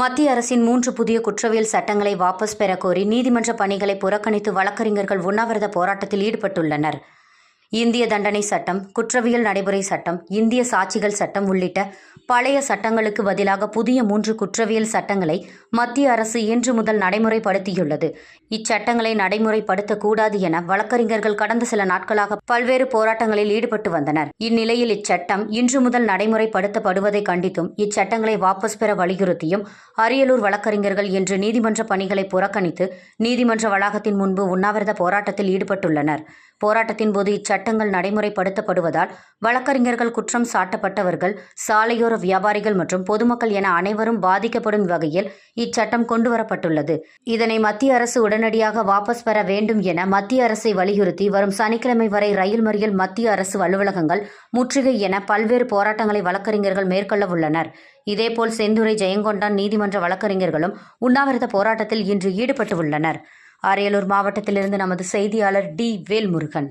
மத்திய அரசின் மூன்று புதிய குற்றவியல் சட்டங்களை வாபஸ் பெறக்கோரி நீதிமன்ற பணிகளை புறக்கணித்து வழக்கறிஞர்கள் உண்ணாவிரத போராட்டத்தில் ஈடுபட்டுள்ளனர். இந்திய தண்டனை சட்டம் குற்றவியல் நடைமுறை சட்டம் இந்திய சாட்சிகள் சட்டம் உள்ளிட்ட பழைய சட்டங்களுக்கு பதிலாக புதிய மூன்று குற்றவியல் சட்டங்களை மத்திய அரசு இன்று முதல் நடைமுறைப்படுத்தியுள்ளது. இச்சட்டங்களை நடைமுறைப்படுத்தக்கூடாது என வழக்கறிஞர்கள் கடந்த சில நாட்களாக பல்வேறு போராட்டங்களில் ஈடுபட்டு வந்தனர். இந்நிலையில் இச்சட்டம் இன்று முதல் நடைமுறைப்படுத்தப்படுவதை கண்டித்தும் இச்சட்டங்களை வாபஸ் பெற வலியுறுத்தியும் அரியலூர் வழக்கறிஞர்கள் இன்று நீதிமன்ற பணிகளை புறக்கணித்து நீதிமன்ற வளாகத்தின் முன்பு உண்ணாவிரத போராட்டத்தில் ஈடுபட்டுள்ளனர். போராட்டத்தின் போது இச்சட்டங்கள் நடைமுறைப்படுத்தப்படுவதால் வழக்கறிஞர்கள் குற்றம் சாட்டப்பட்டவர்கள் சாலையோர வியாபாரிகள் மற்றும் பொதுமக்கள் என அனைவரும் பாதிக்கப்படும் வகையில் இச்சட்டம் கொண்டுவரப்பட்டுள்ளது. இதனை மத்திய அரசு உடனடியாக வாபஸ் பெற வேண்டும் என மத்திய அரசை வலியுறுத்தி வரும் சனிக்கிழமை வரை ரயில் மறியல் மத்திய அரசு அலுவலகங்கள் முற்றுகை என பல்வேறு போராட்டங்களை வழக்கறிஞர்கள் மேற்கொள்ள உள்ளனர். இதேபோல் செந்துறை ஜெயங்கொண்டான் நீதிமன்ற வழக்கறிஞர்களும் உண்ணாவிரத போராட்டத்தில் இன்று ஈடுபட்டு உள்ளனர். அரியலூர் மாவட்டத்திலிருந்து நமது செய்தியாளர் டி வேல்முருகன்.